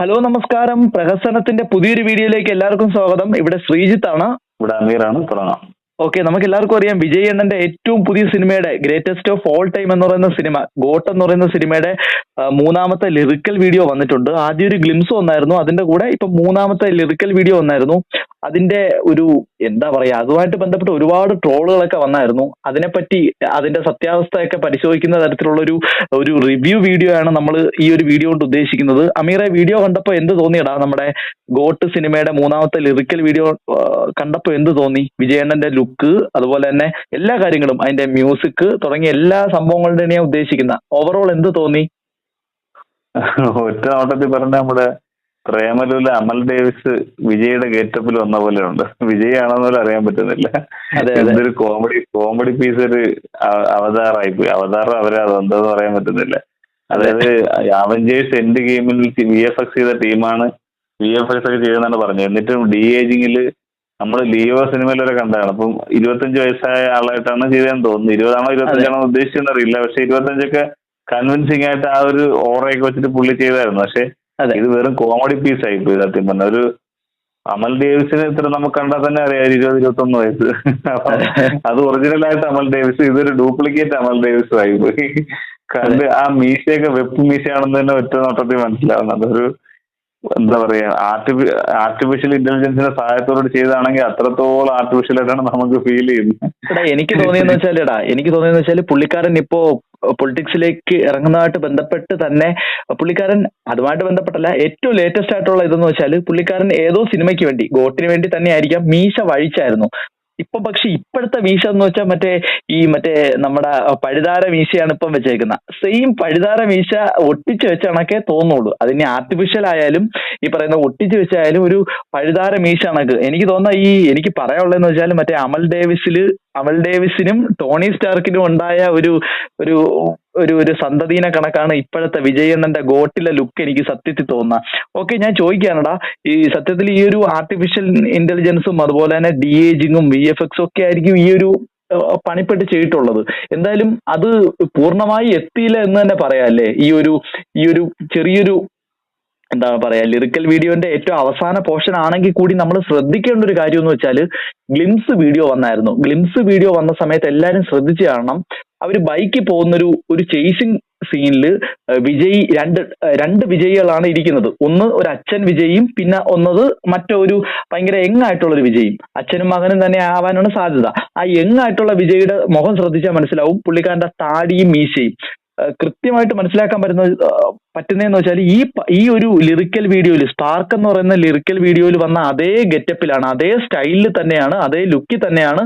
Hello നമസ്കാരം. പ്രഹസനത്തിന്റെ പുതിയൊരു വീഡിയോയിലേക്ക് എല്ലാവർക്കും സ്വാഗതം. ഇവിടെ ശ്രീജിത്ത് ആണ് ഇവിടെ അമീറാണ്. തുടങ്ങാം. ഓക്കെ നമുക്ക് എല്ലാവർക്കും അറിയാം വിജയ് അണ്ണന്റെ ഏറ്റവും പുതിയ സിനിമയുടെ ഗ്രേറ്റസ്റ്റ് ഓഫ് ഓൾ ടൈം എന്ന് പറയുന്ന സിനിമ ഗോട്ട് എന്ന് പറയുന്ന സിനിമയുടെ മൂന്നാമത്തെ ലിറിക്കൽ വീഡിയോ വന്നിട്ടുണ്ട്. ആദ്യം ഒരു ഗ്ലിംസ് വന്നായിരുന്നു. അതിന്റെ കൂടെ ഇപ്പൊ മൂന്നാമത്തെ ലിറിക്കൽ വീഡിയോ വന്നായിരുന്നു. അതിന്റെ ഒരു എന്താ പറയാ അതുമായിട്ട് ബന്ധപ്പെട്ട് ഒരുപാട് ട്രോളുകളൊക്കെ വന്നായിരുന്നു. അതിനെപ്പറ്റി അതിന്റെ സത്യാവസ്ഥയൊക്കെ പരിശോധിക്കുന്ന തരത്തിലുള്ള ഒരു ഒരു റിവ്യൂ വീഡിയോ ആണ് നമ്മൾ ഈ ഒരു വീഡിയോ കൊണ്ട് ഉദ്ദേശിക്കുന്നത്. അമീറെ വീഡിയോ കണ്ടപ്പോൾ എന്ത് തോന്നിയടാ? നമ്മുടെ ഗോട്ട് സിനിമയുടെ മൂന്നാമത്തെ ലിറിക്കൽ വീഡിയോ കണ്ടപ്പോൾ എന്ത് തോന്നി? വിജയണ്ണന്റെ ലുക്ക് അതുപോലെ തന്നെ എല്ലാ കാര്യങ്ങളും അതിന്റെ മ്യൂസിക് തുടങ്ങിയ എല്ലാ സംഭവങ്ങളുടെയും ഉദ്ദേശിക്കുന്ന. ഓവറോൾ എന്ത് തോന്നി? ഒറ്റ നോട്ടത്തിൽ പറഞ്ഞ നമ്മുടെ പ്രേമലൂല അമൽ ഡേവിസ് വിജയുടെ ഗേറ്റപ്പിൽ വന്ന പോലെ ഉണ്ട് വിജയ് ആണെന്ന് പോലും അറിയാൻ പറ്റുന്നില്ല. അതെ, അതെ. എന്തൊരു കോമഡി കോമഡി പീസ് ഒരു അവതാറായി പോയി അവതാരം അവരെ അതെന്താന്ന് പറയാൻ പറ്റുന്നില്ല. അതായത് അവഞ്ചേഴ്സ് എൻഡ് ഗെയിമിൽ വി എഫ് എക്സ് ചെയ്ത ടീമാണ് വി എഫ് എക്സ് ഒക്കെ ചെയ്തെന്നാണ് പറഞ്ഞത്. എന്നിട്ടും ഡി ഏജിങ്ങിൽ നമ്മൾ ലിയോ സിനിമയിൽ വരെ കണ്ടതാണ്. അപ്പം ഇരുപത്തഞ്ച് വയസ്സായ ആളായിട്ടാണ് ചെയ്തതെന്ന് തോന്നുന്നു. ഇരുപതാണോ ഇരുപത്തഞ്ചാണോ ഉദ്ദേശിച്ചെന്നറിയില്ല പക്ഷെ ഇരുപത്തഞ്ചൊക്കെ കൺവിൻസിംഗ് ആയിട്ട് ആ ഒരു ഓറയൊക്കെ വെച്ചിട്ട് പുള്ളി ചെയ്തായിരുന്നു. പക്ഷെ അതെ ഇത് വെറും കോമഡി പീസ് ആയി പോയി സത്യം പറഞ്ഞ. ഒരു അമൽ ഡേവിസിന് ഇത്ര നമുക്ക് കണ്ടാൽ തന്നെ അറിയാം ഇരുപത് ഇരുപത് ഇരുപത്തൊന്ന് വയസ്സ്. അത് ഒറിജിനൽ ആയിട്ട് അമൽ ഡേവിസ് ഇതൊരു ഡ്യൂപ്ലിക്കേറ്റ് അമൽ ഡേവിസ് ആയി പോയി കണ്ട് ആ മീശയൊക്കെ വെപ്പ് മീശയാണെന്ന് തന്നെ ഒറ്റ നോട്ടത്തിൽ മനസ്സിലാവുന്നത് അതൊരു എന്താ പറയാ ആർട്ടിഫി ആർട്ടിഫിഷ്യൽ ഇന്റലിജൻസിന്റെ സഹായത്തോട് ചെയ്താണെങ്കിൽ അത്രത്തോളം ആർട്ടിഫിഷ്യൽ ആയിട്ടാണ് നമുക്ക് ഫീൽ ചെയ്യുന്നത്. എനിക്ക് തോന്നിയെന്ന് വെച്ചാൽ എടാ എനിക്ക് തോന്നിയെന്ന് വെച്ചാൽ പുള്ളിക്കാരൻ ഇപ്പോ പൊളിറ്റിക്സിലേക്ക് ഇറങ്ങുന്നതായിട്ട് ബന്ധപ്പെട്ട് തന്നെ പുള്ളിക്കാരൻ അതുമായിട്ട് ബന്ധപ്പെട്ടല്ല ഏറ്റവും ലേറ്റസ്റ്റ് ആയിട്ടുള്ള ഇതെന്ന് വെച്ചാൽ പുള്ളിക്കാരൻ ഏതോ സിനിമയ്ക്ക് വേണ്ടി ഗോട്ടിന് വേണ്ടി തന്നെ ആയിരിക്കാം മീശ വഴിച്ചായിരുന്നു. ഇപ്പൊ പക്ഷെ ഇപ്പോഴത്തെ മീശ എന്ന് വെച്ചാൽ മറ്റേ ഈ മറ്റേ നമ്മുടെ പഴുതാര മീശയാണ് ഇപ്പം വെച്ചേക്കുന്നത് സെയിം പഴുതാര മീശ ഒട്ടിച്ച് വെച്ച കണക്കേ തോന്നുള്ളൂ. അതിന് ആർട്ടിഫിഷ്യൽ ആയാലും ഈ പറയുന്ന ഒട്ടിച്ച് വെച്ചായാലും ഒരു പഴുതാര മീശ കണക്ക്. എനിക്ക് തോന്നുന്ന ഈ എനിക്ക് പറയാനുള്ളതെന്ന് വെച്ചാൽ മറ്റേ അമൽ ഡേവിസിൽ അമൽ ഡേവിസിനും ടോണി സ്റ്റാർക്കിനും ഉണ്ടായ ഒരു ഒരു ഒരു ഒരു സന്തതിനെ കണക്കാണ് ഇപ്പോഴത്തെ വിജയണ്ണന്റെ ഗോട്ടിലെ ലുക്ക് എനിക്ക് സത്യത്തിൽ തോന്നുക ഓക്കെ ഞാൻ ചോദിക്കാനടാ ഈ സത്യത്തിൽ ഈ ഒരു ആർട്ടിഫിഷ്യൽ ഇന്റലിജൻസും അതുപോലെ തന്നെ ഡി ഏജിങ്ങും വി എഫ് എക്സും ഒക്കെ ആയിരിക്കും ഈ ഒരു പണിപ്പെട്ട് ചെയ്തിട്ടുള്ളത്. എന്തായാലും അത് പൂർണമായി എത്തിയില്ല എന്ന് തന്നെ പറയാല്ലേ? ഈ ഒരു ഈ ഒരു ചെറിയൊരു എന്താ പറയാ ലിറിക്കൽ വീഡിയോന്റെ ഏറ്റവും അവസാന പോർഷൻ ആണെങ്കിൽ കൂടി നമ്മൾ ശ്രദ്ധിക്കേണ്ട ഒരു കാര്യം എന്ന് വെച്ചാൽ ഗ്ലിംസ് വീഡിയോ വന്നായിരുന്നു. ഗ്ലിംസ് വീഡിയോ വന്ന സമയത്ത് എല്ലാവരും ശ്രദ്ധിച്ചു കാണണം. അവർ ബൈക്കിൽ പോകുന്നൊരു ഒരു ചേസിങ് സീനിൽ വിജയ് രണ്ട് രണ്ട് വിജയികളാണ് ഇരിക്കുന്നത്. ഒന്ന് ഒരു അച്ഛൻ വിജയിയും പിന്നെ ഒന്നത് മറ്റൊരു ഭയങ്കര യങ് ആയിട്ടുള്ള ഒരു വിജയും. അച്ഛനും മകനും തന്നെ ആവാനാണ് സാധ്യത. ആ യങ് ആയിട്ടുള്ള വിജയുടെ മുഖം ശ്രദ്ധിച്ചാൽ മനസ്സിലാവും പുള്ളിക്കാരന്റെ താടിയും മീശയും. കൃത്യമായിട്ട് മനസ്സിലാക്കാൻ പറ്റുന്ന പറ്റുന്നതെന്ന് വെച്ചാൽ ഈ ഈ ഒരു ലിറിക്കൽ വീഡിയോയിൽ സ്പാർക്ക് എന്ന് പറയുന്ന ലിറിക്കൽ വീഡിയോയിൽ വന്ന അതേ ഗെറ്റപ്പിലാണ് അതേ സ്റ്റൈലിൽ തന്നെയാണ് അതേ ലുക്കിൽ തന്നെയാണ്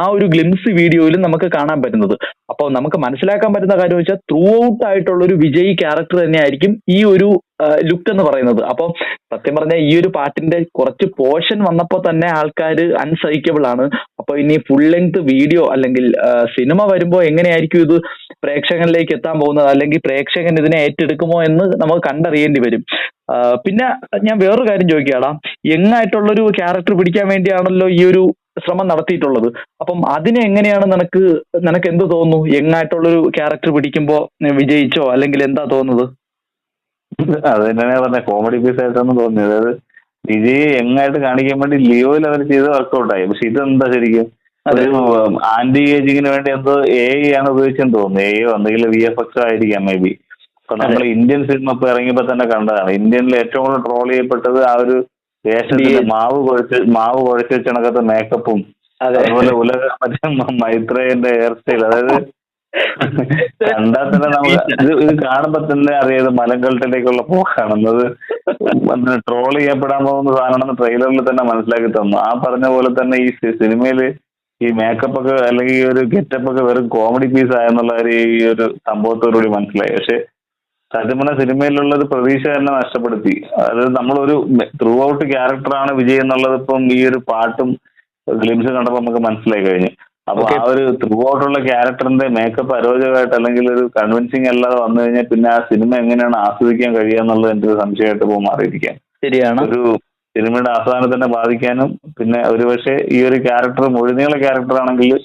ആ ഒരു ഗ്ലിംസ് വീഡിയോയിലും നമുക്ക് കാണാൻ പറ്റുന്നത്. അപ്പോൾ നമുക്ക് മനസ്സിലാക്കാൻ പറ്റുന്ന കാര്യം വെച്ചാൽ ത്രൂ ഔട്ട് ആയിട്ടുള്ള ഒരു വിജയ് ക്യാരക്ടർ തന്നെയായിരിക്കും ഈ ഒരു ലുക്ക് എന്ന് പറയുന്നത്. അപ്പോൾ സത്യം പറഞ്ഞാൽ ഈ ഒരു പാട്ടിന്റെ കുറച്ച് പോർഷൻ വന്നപ്പോൾ തന്നെ ആൾക്കാർ അൺസഹിക്കബിൾ ആണ്. അപ്പോൾ ഇനി ഫുൾ ലെങ്ത് വീഡിയോ അല്ലെങ്കിൽ സിനിമ വരുമ്പോൾ എങ്ങനെയായിരിക്കും ഇത് പ്രേക്ഷകനിലേക്ക് എത്താൻ പോകുന്നത്? അല്ലെങ്കിൽ പ്രേക്ഷകൻ ഇതിനെ ഏറ്റെടുക്കുമോ എന്ന് നമുക്ക് കണ്ടറിയേണ്ടി വരും. പിന്നെ ഞാൻ വേറൊരു കാര്യം ചോദിക്കാടാ യങ്ങായിട്ടുള്ളൊരു ക്യാരക്ടർ പിടിക്കാൻ വേണ്ടിയാണല്ലോ ഈ ഒരു ശ്രമം നടത്തിയിട്ടുള്ളത്. അപ്പം അതിനെ എങ്ങനെയാണ് നിനക്ക് നിനക്ക് എന്ത് തോന്നുന്നു? യങ്ങായിട്ടുള്ളൊരു ക്യാരക്ടർ പിടിക്കുമ്പോ വിജയിച്ചോ? അല്ലെങ്കിൽ എന്താ തോന്നുന്നത്? അത് തന്നെയാണ് പറഞ്ഞ കോമഡി പീസ് ആയിട്ടാണ് തോന്നിയത്. അതായത് വിജയ് എങ്ങായിട്ട് കാണിക്കാൻ വേണ്ടി ലിയോയിൽ അവർ ചെയ്ത് വർക്കൗട്ടായി പക്ഷെ ഇതെന്താ ശരിക്കും. ആന്റി ഏജിങ്ങിന് വേണ്ടി എന്തോ എ ആണ് ഉപയോഗിച്ചെന്ന് തോന്നുന്നു. എയോ എന്തെങ്കിലും വി എഫ് എക്സ് ആയിരിക്കാം മേ ബി അപ്പൊ നമ്മൾ ഇന്ത്യൻ സിനിമ ഇപ്പൊ ഇറങ്ങിയപ്പോ തന്നെ കണ്ടതാണ്. ഇന്ത്യനിൽ ഏറ്റവും കൂടുതൽ ട്രോൾ ചെയ്യപ്പെട്ടത് ആ ഒരു വേഷത്തിന്റെ മാവ് കുഴച്ച് മാവ് കുഴച്ച് വെച്ചണക്കത്തെ മേക്കപ്പും അതെ. അതുപോലെ ഉലക മറ്റേ മൈത്രേന്റെ മൈത്രേയന്റെ ഹെയർ സ്റ്റൈൽ അതായത് കണ്ടാൽ തന്നെ നമുക്ക് ഇത് ഇത് കാണുമ്പോ തന്നെ അറിയാതെ മലങ്കൾട്ടിലേക്കുള്ള പോക്കാണെന്നത് ട്രോൾ ചെയ്യപ്പെടാൻ പോകുന്ന സാധനമാണെന്ന് ട്രെയിലറിൽ തന്നെ മനസ്സിലാക്കി തന്നു. ആ പറഞ്ഞ പോലെ തന്നെ ഈ സിനിമയിൽ ഈ മേക്കപ്പ് ഒക്കെ അല്ലെങ്കിൽ ഈ ഒരു ഗെറ്റപ്പ് ഒക്കെ വെറും കോമഡി പീസ് ആയെന്നുള്ള ഒരു ഈ ഒരു സംഭവത്തോടുകൂടി മനസ്സിലായി. പക്ഷെ സത്യം പറഞ്ഞ സിനിമയിലുള്ള ഒരു പ്രതീക്ഷ തന്നെ നഷ്ടപ്പെടുത്തി. അതായത് നമ്മളൊരു ത്രൂ ഔട്ട് ക്യാരക്ടറാണ് വിജയ് എന്നുള്ളത് ഇപ്പം ഈ ഒരു പാട്ടും ഗ്ലിംസ് കണ്ടപ്പോൾ നമുക്ക് മനസ്സിലായി കഴിഞ്ഞു. അപ്പൊ ആ ഒരു ത്രൂ ഔട്ടുള്ള ക്യാരക്ടറിന്റെ മേക്കപ്പ് അരോചകമായിട്ട് അല്ലെങ്കിൽ ഒരു കൺവിൻസിങ് അല്ലാതെ വന്നു കഴിഞ്ഞാൽ പിന്നെ ആ സിനിമ എങ്ങനെയാണ് ആസ്വദിക്കാൻ കഴിയുക എന്നുള്ളത് എന്റെ ഒരു സംശയമായിട്ട് പോകും മാറിയിരിക്കാം ശരിയാണ്. ഒരു സിനിമയുടെ ആസ്വാദനത്തിനെ ബാധിക്കാനും പിന്നെ ഒരുപക്ഷെ ഈ ഒരു ക്യാരക്ടർ മുഴുനീള ക്യാരക്ടർ ആണെങ്കിൽ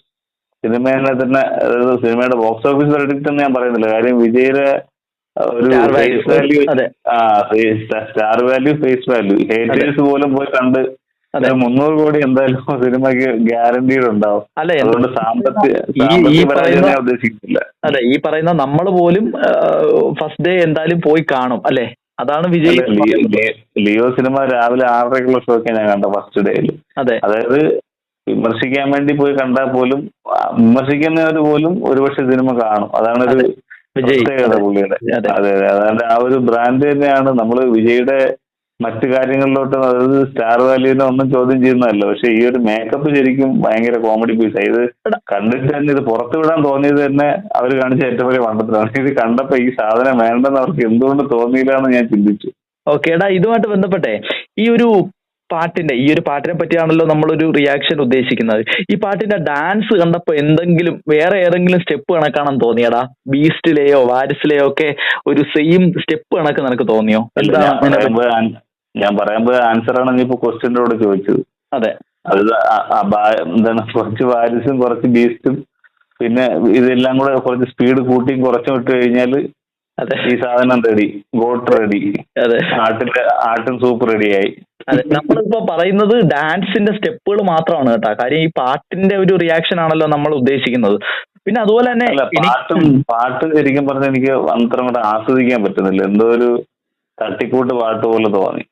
സിനിമേനെ തന്നെ അതായത് സിനിമയുടെ ബോക്സ് ഓഫീസ് റെഡിറ്റ് എന്ന് ഞാൻ പറയുന്നില്ല. കാര്യം വിജയുടെ ഒരു face value star value face value haters പോലും പോയി കണ്ട് മുന്നൂറ് കോടി എന്തായാലും സിനിമക്ക് ഗ്യാരണ്ടീഡ് ഉണ്ടാവും. അല്ല അതുകൊണ്ട് സാമ്പത്തിക ഉദ്ദേശിക്കുന്നില്ല അതെ ഈ പറയുന്ന നമ്മൾ പോലും ഫസ്റ്റ് ഡേ എന്തായാലും പോയി കാണും അല്ലെ? അതാണ് വിജയ് അല്ല, ലിയോ സിനിമ രാവിലെ ആറരയ്ക്കുള്ള ഷോക്ക് ഞാൻ കണ്ട ഫസ്റ്റ് ഡേയിൽ അതെ. അതായത് വിമർശിക്കാൻ വേണ്ടി പോയി കണ്ടാൽ പോലും വിമർശിക്കുന്നവർ പോലും ഒരുപക്ഷെ സിനിമ കാണും. അതാണ് ഒരു വിജയ് പ്രത്യേകത പുള്ളിയുടെ. അതെ. അതെ അതാണ്ട് അതായത് ആ ഒരു ബ്രാൻഡ് തന്നെയാണ് നമ്മൾ വിജയുടെ മറ്റു കാര്യങ്ങളിലോട്ട് അതായത് സ്റ്റാർ വാല്യൂനെ ഒന്നും ചോദ്യം ചെയ്യുന്നതല്ല. പക്ഷെ ഈ ഒരു മേക്കപ്പ് ശരിക്കും ഭയങ്കര കോമഡി പീസ് ഇത് കണ്ടിട്ട് തന്നെ ഇത് പുറത്തു വിടാൻ തോന്നിയത് തന്നെ അവർ കാണിച്ച ഏറ്റവും വലിയ മണ്ടത്തിലാണ് ഇത് കണ്ടപ്പോ ഈ സാധനം വേണ്ടെന്ന് അവർക്ക് എന്തുകൊണ്ട് തോന്നിയില്ല എന്ന് ഞാൻ ചിന്തിച്ചു. ഓക്കെ എടാ ഇതുമായിട്ട് ബന്ധപ്പെട്ടെ ഈ ഒരു പാട്ടിന്റെ ഈ ഒരു പാട്ടിനെ പറ്റിയാണല്ലോ നമ്മളൊരു റിയാക്ഷൻ ഉദ്ദേശിക്കുന്നത്. ഈ പാട്ടിന്റെ ഡാൻസ് കണ്ടപ്പോ എന്തെങ്കിലും വേറെ ഏതെങ്കിലും സ്റ്റെപ്പ് കണക്കാണെന്ന് തോന്നിയടാ? ബീസ്റ്റിലെയോ വാരിസിലെയോ ഒക്കെ ഒരു സെയിം സ്റ്റെപ്പ് കണക്ക് നിനക്ക് തോന്നിയോ? എന്താ ഞാൻ പറയാൻ പറയുമ്പോ ആൻസർ ആണ് നീ ഇപ്പൊ ക്വസ്റ്റിന്റെ കൂടെ ചോദിച്ചത്. അതെ. അത് എന്താണ് കുറച്ച് വാരിസും കുറച്ച് ബീസ്റ്റും പിന്നെ ഇതെല്ലാം കൂടെ കുറച്ച് സ്പീഡ് കൂട്ടിയും കുറച്ചും ഇട്ട് കഴിഞ്ഞാൽ അതെ. ഈ സാധനം റെഡി ഗോട്ട് റെഡി അതെ. ആട്ടിന്റെ ആട്ടും സൂപ്പ് റെഡിയായി അതെ. നമ്മളിപ്പോ പറയുന്നത് ഡാൻസിന്റെ സ്റ്റെപ്പുകൾ മാത്രമാണ് കേട്ടോ. കാര്യം ഈ പാട്ടിന്റെ ഒരു റിയാക്ഷൻ ആണല്ലോ നമ്മൾ ഉദ്ദേശിക്കുന്നത്. പിന്നെ അതുപോലെ തന്നെ പാട്ടും പാട്ട് ശരിക്കും പറഞ്ഞാൽ എനിക്ക് അത്ര കൂടെ ആസ്വദിക്കാൻ പറ്റുന്നില്ല. എന്തോ ഒരു തട്ടിക്കൂട്ട് പാട്ട് പോലെ തോന്നി.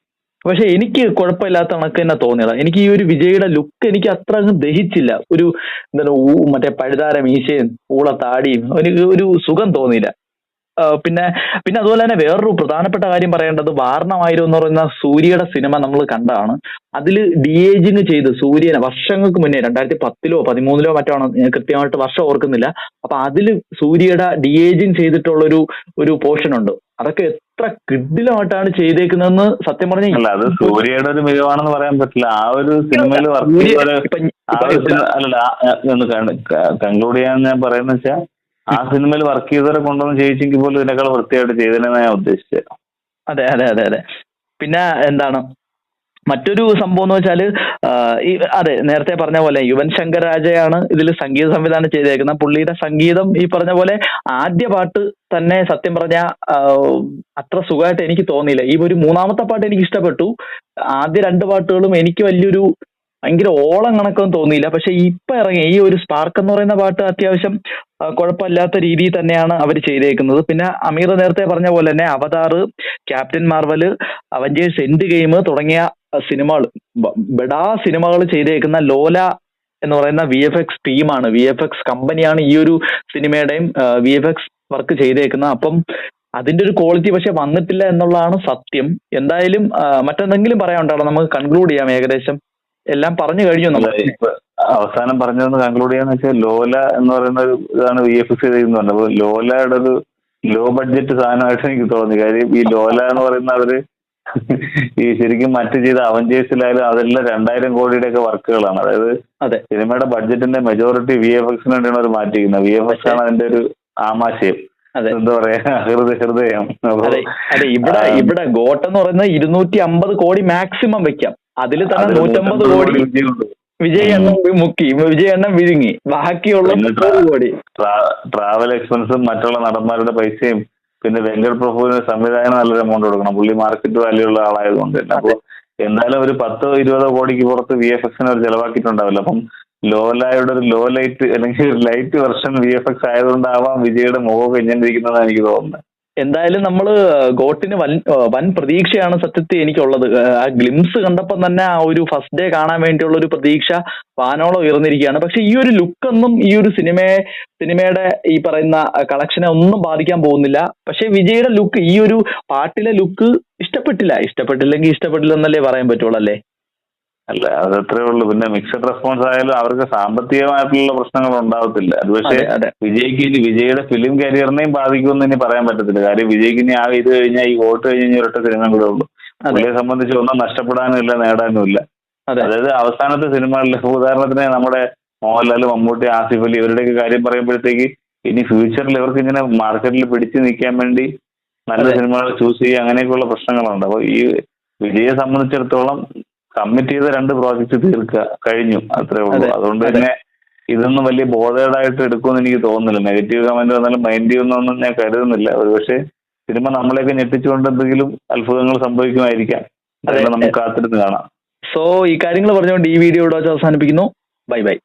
പക്ഷെ എനിക്ക് കുഴപ്പമില്ലാത്ത കണക്ക് തന്നെ തോന്നിയത്. എനിക്ക് ഈ ഒരു വിജയുടെ ലുക്ക് എനിക്ക് അത്ര അങ്ങ് ദഹിച്ചില്ല. ഒരു എന്താണ് മറ്റേ പഴുതാര മീശയും ഊള താടിയും എനിക്ക് ഒരു സുഖം തോന്നിയില്ല. പിന്നെ പിന്നെ അതുപോലെ തന്നെ വേറൊരു പ്രധാനപ്പെട്ട കാര്യം പറയേണ്ടത് വാരണമായിരം എന്ന് പറയുന്ന സൂര്യയുടെ സിനിമ നമ്മൾ കണ്ടതാണ്. അതിൽ ഡി ഏജിങ് ചെയ്ത് സൂര്യനെ വർഷങ്ങൾക്ക് മുന്നേ രണ്ടായിരത്തി പത്തിലോ പതിമൂന്നിലോ മറ്റോ ആണ് ഞാൻ കൃത്യമായിട്ട് വർഷം ഓർക്കുന്നില്ല. അപ്പൊ അതിൽ സൂര്യയുടെ ഡി ഏജിങ് ചെയ്തിട്ടുള്ളൊരു ഒരു പോർഷൻ ഉണ്ട്. അതൊക്കെ എത്ര കിഡിലുമായിട്ടാണ് ചെയ്തേക്കുന്നതെന്ന് സത്യം പറഞ്ഞ അല്ല അത് സൂര്യയുടെ ഒരു മികവാണെന്ന് പറയാൻ പറ്റില്ല. ആ ഒരു സിനിമയിൽ വർക്ക് ആ- കൺക്ലൂഡ് ചെയ്യാൻ ഞാൻ പറയുന്ന വെച്ചാൽ ആ സിനിമയിൽ വർക്ക് ചെയ്തവരെ കൊണ്ടുവന്ന് ചെയ്യിച്ചെങ്കിൽ പോലും ഇതിനേക്കാൾ വൃത്തിയായിട്ട് ചെയ്തതെന്ന് ഞാൻ ഉദ്ദേശിച്ചത്. അതെ അതെ അതെ അതെ. പിന്നെ എന്താണ്? മറ്റൊരു സംഭവം എന്ന് വെച്ചാൽ ഈ അതെ നേരത്തെ പറഞ്ഞ പോലെ യുവൻ ശങ്കർ രാജയാണ് ഇതിൽ സംഗീത സംവിധാനം ചെയ്തേക്കുന്നത്. പുള്ളിയുടെ സംഗീതം ഈ പറഞ്ഞ പോലെ ആദ്യ പാട്ട് തന്നെ സത്യം പറഞ്ഞ അത്ര സുഖമായിട്ട് എനിക്ക് തോന്നിയില്ല. ഈ ഒരു മൂന്നാമത്തെ പാട്ട് എനിക്ക് ഇഷ്ടപ്പെട്ടു. ആദ്യ രണ്ട് പാട്ടുകളും എനിക്ക് വലിയൊരു ഭയങ്കര ഓളം കണക്കൊന്നും തോന്നിയില്ല. പക്ഷെ ഇപ്പൊ ഇറങ്ങിയ ഈ ഒരു സ്പാർക്ക് എന്ന് പറയുന്ന പാട്ട് അത്യാവശ്യം കുഴപ്പമില്ലാത്ത രീതിയിൽ തന്നെയാണ് അവർ ചെയ്തേക്കുന്നത്. പിന്നെ അമീർ നേരത്തെ പറഞ്ഞ പോലെ തന്നെ Avatar Captain Marvel Avengers endgame തുടങ്ങിയ സിനിമകൾ ബെഡാ സിനിമകൾ ചെയ്തേക്കുന്ന ലോല എന്ന് പറയുന്ന വി എഫ് എക്സ് ടീമാണ്. വി എഫ് എക്സ് കമ്പനിയാണ് ഈ ഒരു സിനിമയുടെയും വി എഫ് എക്സ് വർക്ക് ചെയ്തേക്കുന്നത്. അപ്പം അതിന്റെ ഒരു ക്വാളിറ്റി പക്ഷെ വന്നിട്ടില്ല എന്നുള്ളതാണ് സത്യം. എന്തായാലും മറ്റെന്തെങ്കിലും പറയാനുണ്ടോ? നമുക്ക് കൺക്ലൂഡ് ചെയ്യാം ഏകദേശം. എല്ലാം പറഞ്ഞു കഴിഞ്ഞു നമ്മൾ. അവസാനം പറഞ്ഞതെന്ന് കൺക്ലൂഡ് ചെയ്യാന്ന് വെച്ചാൽ ലോല എന്ന് പറയുന്ന ഒരു ഇതാണ് വി എഫ് എസ് ചെയ്യുന്നുണ്ട് അപ്പൊ ലോലയുടെ ഒരു ലോ ബഡ്ജറ്റ് സാധനമായിട്ട് എനിക്ക് തോന്നി. കാര്യം ഈ ലോല എന്ന് പറയുന്ന അവർ ഈ ശരിക്കും മറ്റു ചെയ്ത അവഞ്ചേഴ്സിലായാലും അതെല്ലാം രണ്ടായിരം കോടിയുടെ ഒക്കെ വർക്കുകളാണ്. അതായത് അതെ. സിനിമയുടെ ബഡ്ജറ്റിന്റെ മെജോറിറ്റി വി എഫ് എക്സിന് വേണ്ടിയാണ് അവർ മാറ്റിയിരിക്കുന്നത്. വി എഫ് എക്സ് ആണ് അതിന്റെ ഒരു ആമാശയം. എന്താ പറയാ? ഹൃദയ ഹൃദയം. അതെ. ഇവിടെ ഇവിടെ ഗോട്ട് എന്ന് പറയുന്നത് ഇരുന്നൂറ്റി അമ്പത് കോടി മാക്സിമം വെക്കാം. അതിൽ തന്നെ നൂറ്റമ്പത് കോടി. വിജയ് എണ്ണം മുക്കി വിജയ് എണ്ണം വിഴുങ്ങി. ബാക്കിയുള്ള കോടി. ട്രാ- ട്രാവൽ എക്സ്പെൻസും മറ്റുള്ള നടന്മാരുടെ പൈസയും പിന്നെ വെങ്കട് പ്രഭുവിന് സംവിധാനം നല്ലൊരു എമൗണ്ട് കൊടുക്കണം. പുള്ളി മാർക്കറ്റ് വാല്യൂ ഉള്ള ആളായതുകൊണ്ട് തന്നെ. അപ്പൊ എന്തായാലും ഒരു പത്തോ ഇരുപതോ കോടിക്ക് പുറത്ത് വി എഫ് എക്സിന് അവർ ചെലവാക്കിയിട്ടുണ്ടാവില്ല. അപ്പം ലോലായുടെ ഒരു ലോ ലൈറ്റ് അല്ലെങ്കിൽ light version V F X ആയതുകൊണ്ടാവാം വിജയുടെ മുഖം കഴിഞ്ഞിരിക്കുന്നതാണ് എനിക്ക് തോന്നുന്നത്. എന്തായാലും നമ്മൾ ഗോട്ടിന് വൻ വൻ പ്രതീക്ഷയാണ് സത്യത്തിൽ എനിക്കുള്ളത്. ആ ഗ്ലിംസ് കണ്ടപ്പം തന്നെ ആ ഒരു ഫസ്റ്റ് ഡേ കാണാൻ വേണ്ടിയുള്ള ഒരു പ്രതീക്ഷ വാനോളം ഉയർന്നിരിക്കുകയാണ്. പക്ഷെ ഈ ഒരു ലുക്കൊന്നും ഈ ഒരു സിനിമയെ സിനിമയുടെ ഈ പറയുന്ന കളക്ഷനെ ഒന്നും ബാധിക്കാൻ പോകുന്നില്ല. പക്ഷെ വിജയുടെ ലുക്ക് ഈ ഒരു പാട്ടിലെ ലുക്ക് ഇഷ്ടപ്പെട്ടില്ല. ഇഷ്ടപ്പെട്ടില്ലെങ്കിൽ ഇഷ്ടപ്പെട്ടില്ലെന്നല്ലേ പറയാൻ പറ്റുള്ളൂ അല്ലേ? അല്ല അത് അത്രേ ഉള്ളൂ. പിന്നെ മിക്സഡ് റെസ്പോൺസ് ആയാലും അവർക്ക് സാമ്പത്തികമായിട്ടുള്ള പ്രശ്നങ്ങൾ ഉണ്ടാവത്തില്ല. അത് പക്ഷേ വിജയ്ക്ക് ഇനി വിജയുടെ ഫിലിം കരിയറിനെയും ബാധിക്കുമെന്ന് ഇനി പറയാൻ പറ്റത്തില്ല. കാര്യം വിജയ്ക്ക് ഇനി ആ ഇത് കഴിഞ്ഞാൽ ഈ വോട്ട് കഴിഞ്ഞ് ഒരൊറ്റ സിനിമ കൂടെ ഉള്ളൂ. പുള്ളിയെ സംബന്ധിച്ച് ഒന്നും നഷ്ടപ്പെടാനും ഇല്ല നേടാനും ഇല്ല. അതെ. അതായത് അവസാനത്തെ സിനിമകളിൽ ഉദാഹരണത്തിന് നമ്മുടെ മോഹൻലാൽ മമ്മൂട്ടി ആസിഫ് അലി ഇവരുടെയൊക്കെ കാര്യം പറയുമ്പോഴത്തേക്ക് ഇനി ഫ്യൂച്ചറിൽ ഇവർക്ക് ഇങ്ങനെ മാർക്കറ്റിൽ പിടിച്ചു നിൽക്കാൻ വേണ്ടി നല്ല സിനിമകൾ ചൂസ് ചെയ്യുക അങ്ങനെയൊക്കെയുള്ള പ്രശ്നങ്ങളുണ്ട്. അപ്പോൾ ഈ വിജയെ സംബന്ധിച്ചിടത്തോളം കമ്മിറ്റ് ചെയ്ത രണ്ട് പ്രോജക്റ്റ് തീർക്കുക. കഴിഞ്ഞു. അത്രേ ഉള്ളൂ. അതുകൊണ്ട് തന്നെ ഇതൊന്നും വലിയ ബോധേഡായിട്ട് എടുക്കുമെന്ന് എനിക്ക് തോന്നുന്നില്ല. നെഗറ്റീവ് കമന്റ് വന്നാലും മൈൻഡ് ചെയ്യുന്നൊന്നും ഞാൻ കരുതുന്നില്ല. ഒരു പക്ഷേ സിനിമ നമ്മളെയൊക്കെ ഞെട്ടിച്ചുകൊണ്ട് എന്തെങ്കിലും അത്ഭുതങ്ങൾ സംഭവിക്കുമായിരിക്കാം. അതെല്ലാം നമുക്ക് കാത്തിരുന്ന് കാണാം. സോ ഈ കാര്യങ്ങൾ പറഞ്ഞുകൊണ്ട് ഈ വീഡിയോ ഇവിടെ വെച്ച് അവസാനിപ്പിക്കുന്നു. Bye bye